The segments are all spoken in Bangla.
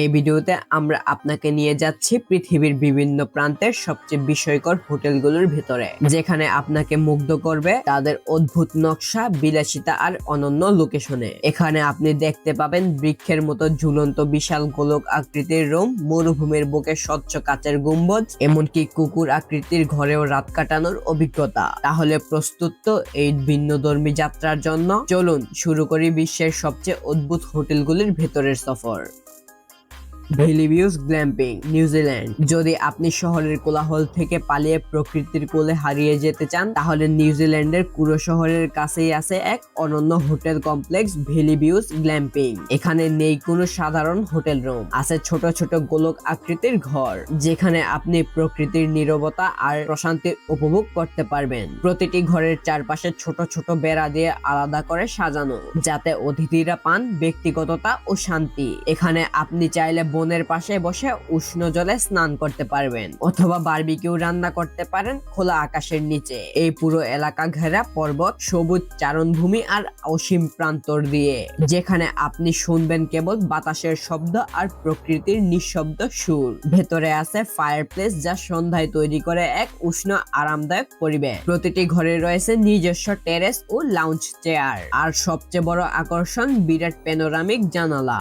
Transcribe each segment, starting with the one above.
এই ভিডিওতে আমরা আপনাকে নিয়ে যাচ্ছি পৃথিবীর বিভিন্ন প্রান্তের সবচেয়ে বিস্ময়কর হোটেলগুলোর ভেতরে, যেখানে আপনাকে মুগ্ধ করবে তাদের অদ্ভুত নকশা, বিলাসিতা আর অনন্য লোকেশনে। এখানে আপনি দেখতে পাবেন বৃক্ষের মতো ঝুলন্ত বিশাল গোলক আকৃতির রুম, মরুভূমির বুকে স্বচ্ছ কাচের গুম্বজ, এমনকি কুকুর আকৃতির ঘরেও রাত কাটানোর অভিজ্ঞতা। তাহলে প্রস্তুত তো এই ভিন্নধর্মী যাত্রার জন্য? চলুন শুরু করি বিশ্বের সবচেয়ে অদ্ভুত হোটেলগুলির ভেতরের সফর। ভেলিভিউস গ্ল্যাম্পিং নিউজিল্যান্ড যদি আপনি শহরের কোলাহল থেকে পালিয়ে প্রকৃতির কোলে হারিয়ে যেতে চান, তাহলে নিউজিল্যান্ডের কুরো শহরের কাছেই আছে এক অনন্য হোটেল কমপ্লেক্স ভেলিভিউস গ্ল্যাম্পিং এখানে নেই কোনো সাধারণ হোটেল রুম, আছে ছোট ছোট গোলক আকৃতির ঘর, যেখানে আপনি প্রকৃতির নীরবতা আর প্রশান্তি উপভোগ করতে পারবেন। প্রতিটি ঘরের চারপাশে ছোট ছোট বেড়া দিয়ে আলাদা করে সাজানো, যাতে অতিথিরা পান ব্যক্তিগততা ও শান্তি। এখানে আপনি চাইলে বনের পাশে বসে উষ্ণ জলে স্নান করতে পারবেন অথবা বারবিকিউ রান্না করতে পারেন খোলা আকাশের নিচে। এই পুরো এলাকা ঘেরা পর্বত সবুজ চারণভূমি আর অসীম প্রান্তর দিয়ে, যেখানে আপনি শুনবেন কেবল বাতাসের শব্দ আর প্রকৃতির নিঃশব্দ সুর। ভেতরে আছে ফায়ারপ্লেস যা সন্ধ্যায় তৈরি করে এক উষ্ণ আরামদায়ক পরিবেশ। প্রতিটি ঘরে রয়েছে নিজস্ব টেরেস ও লাউঞ্জ চেয়ার আর সবচেয়ে বড় আকর্ষণ বিরাট প্যানোরামিক জানালা।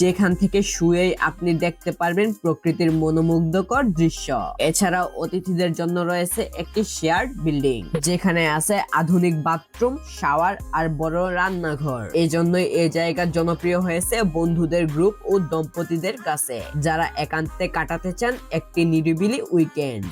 যেখান থেকে শুয়েই আপনি দেখতে পারবেন প্রকৃতির মনোমুগ্ধকর দৃশ্য। এছাড়াও অতিথিদের জন্য রয়েছে একটি শেয়ার বিল্ডিং যেখানে আছে আধুনিক বাথরুম, শাওয়ার আর বড় রান্নাঘর। এই জন্যই এই জায়গা জনপ্রিয় হয়েছে বন্ধুদের গ্রুপ ও দম্পতিদের কাছে, যারা একান্তে কাটাতে চান একটি নিরিবিলি উইকেন্ড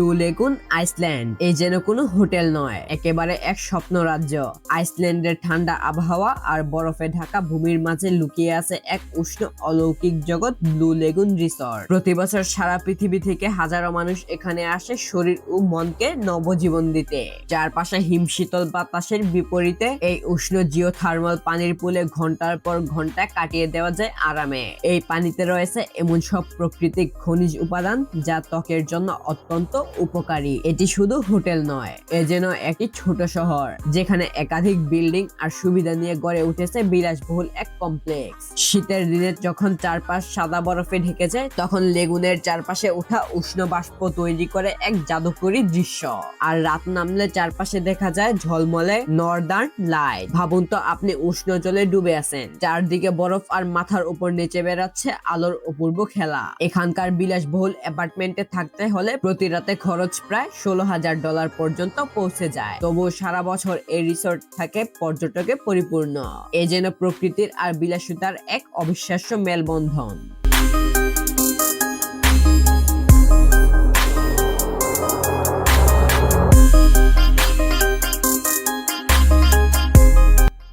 ব্লু লেগুন, আইসল্যান্ড। এই যেন কোনো হোটেল নয়, একেবারে এক স্বপ্ন রাজ্য। আইসল্যান্ডের ঠান্ডা আবহাওয়া আর বরফে ঢাকা ভূমির মাঝে লুকিয়ে আছে এক উষ্ণ অলৌকিক জগৎ ব্লু লেগুন রিসর্ট। প্রতি বছর সারা পৃথিবী থেকে হাজারো মানুষ এখানে আসে শরীর ও মনকে নবজীবন দিতে। চারপাশে হিমশীতল বাতাসের বিপরীতে এই উষ্ণ জিও থার্মাল পানির পুলে ঘণ্টার পর ঘণ্টা কাটিয়ে দেওয়া যায় আরামে। এই পানিতে রয়েছে এমন সব প্রাকৃতিক খনিজ উপাদান যা ত্বকের জন্য অত্যন্ত উপকারী। এটি শুধু হোটেল নয়, এ যেন একটি ছোট শহর, যেখানে একাধিক বিল্ডিং আর সুবিধা নিয়ে গড়ে উঠেছে বিলাসবহুল এক কমপ্লেক্স। শীতের দিনে যখন চারপাশ সাদা বরফে ঢেকে যায়, তখন লেগুনের চারপাশে ওঠা উষ্ণ বাষ্প তৈরি করে এক জাদুকরী দৃশ্য। আর রাত নামলে চারপাশে দেখা যায় ঝলমলে নর্দার্ন লাইট। ভাবুন তো, আপনি উষ্ণ জলে ডুবে আছেন। চারদিকে বরফ আর মাথার উপর নিচে বেড়াচ্ছে আলোর অপূর্ব খেলা। এখানকার বিলাসবহুল অ্যাপার্টমেন্টে থাকতে হলে প্রতি রাতে খরচ প্রায় ষোলো হাজার ডলার পর্যন্ত পৌঁছে যায়। তবু সারা বছর এই রিসোর্ট থাকে পর্যটকে পরিপূর্ণ। এ যেন প্রকৃতির আর বিলাসিতার এক অবিশ্বাস্য মেলবন্ধন।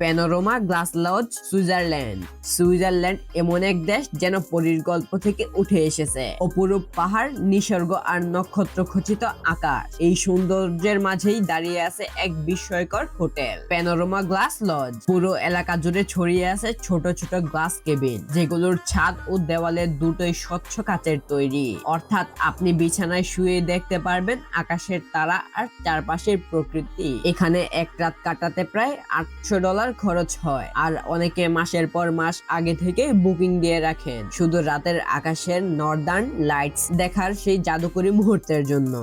Panorama glass lodge Switzerland Switzerland এমন এক দেশ যেন পরীর গল্প থেকে উঠে এসেছে। অপরূপ পাহাড়, নিসর্গ আর নক্ষত্র খচিত আকাশ এই সৌন্দর্যের মাঝেই দাঁড়িয়ে আছে এক বিস্ময়কর হোটেল প্যানোরোমা গ্লাস লজ পুরো এলাকা জুড়ে ছড়িয়ে আছে ছোট ছোট গ্লাস কেবিন যেগুলোর ছাদ ও দেওয়ালে দুটোই স্বচ্ছ কাচের তৈরি। অর্থাৎ আপনি বিছানায় শুয়ে দেখতে পারবেন আকাশের তারা আর চারপাশের প্রকৃতি। এখানে এক রাত কাটাতে প্রায় আটশো ডলার খরচ হয়। আর অনেকে মাসের পর মাস আগে থেকে বুকিং দিয়ে রাখেন। শুধু রাতের আকাশের নর্দার্ন লাইটস দেখার সেই জাদুকরী মুহূর্তের জন্য।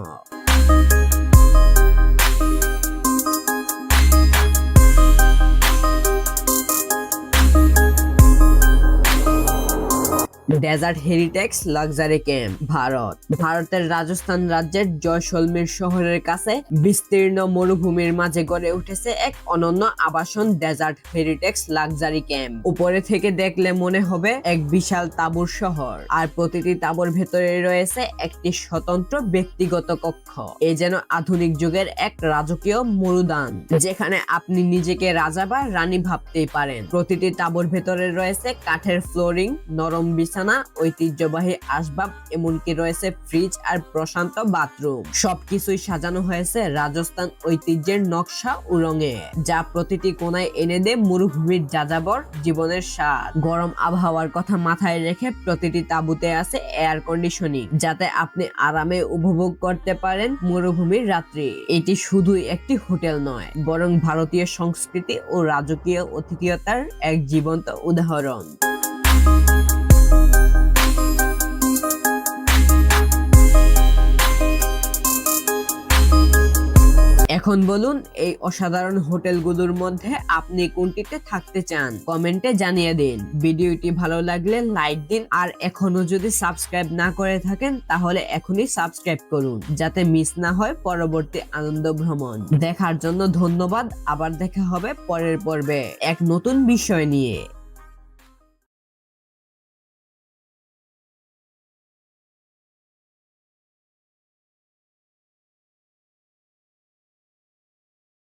Desert heritage luxury camp, Bharat. ভারতের রাজস্থান রাজ্যের জয়সলমীর শহরের কাছে বিস্তীর্ণ মরুভূমির মাঝে গড়ে উঠেছে এক অনন্য আবাসন ডেজার্ট হেরিটেক্স লাক্সারি ক্যাম্প। উপরে থেকে দেখলে মনে হবে এক বিশাল তাঁবুর শহর। আর প্রতিটি তাঁবুর ভেতরে রয়েছে একটি স্বতন্ত্র ব্যক্তিগত কক্ষ। এ যেন আধুনিক যুগের এক রাজকীয় মরুদান, যেখানে আপনি নিজেকে রাজা বা রানী ভাবতেই পারেন। প্রতিটি তাঁবুর ভেতরে রয়েছে কাঠের ফ্লোরিং, নরম বিছানা বিছানা, ঐতিহ্যবাহী আসবাব, এমনকি রয়েছে ফ্রিজ আর প্রশান্ত বাথরুম সবকিছুই সাজানো হয়েছে রাজস্থান ঐতিহ্যের নকশা ও রঙে, যা প্রতিটি কোনায় এনে দেয় মরুভূমির যাযাবর জীবনের স্বাদ। গরম আবহাওয়ার কথা মাথায় রেখে প্রতিটি তাঁবুতে আছে এয়ার কন্ডিশনিং যাতে আপনি আরামে উপভোগ করতে পারেন মরুভূমির রাত্রি। এটি শুধুই একটি হোটেল নয়, বরং ভারতীয় সংস্কৃতি ও রাজকীয় অতিথিয়তার এক জীবন্ত উদাহরণ। এখন বলুন, এই অসাধারণ হোটেলগুলোর মধ্যে আপনি কোনটিতে থাকতে চান? কমেন্টে জানিয়ে দিন। ভিডিওটি ভালো লাগলে লাইক দিন আর এখনও যদি সাবস্ক্রাইব না করে থাকেন, তাহলে এখনই সাবস্ক্রাইব করুন, যাতে মিস না হয় পরবর্তী আনন্দ ভ্রমণ। দেখার জন্য ধন্যবাদ। আবার দেখা হবে পরের পর্বে। এক নতুন বিষয় নিয়ে।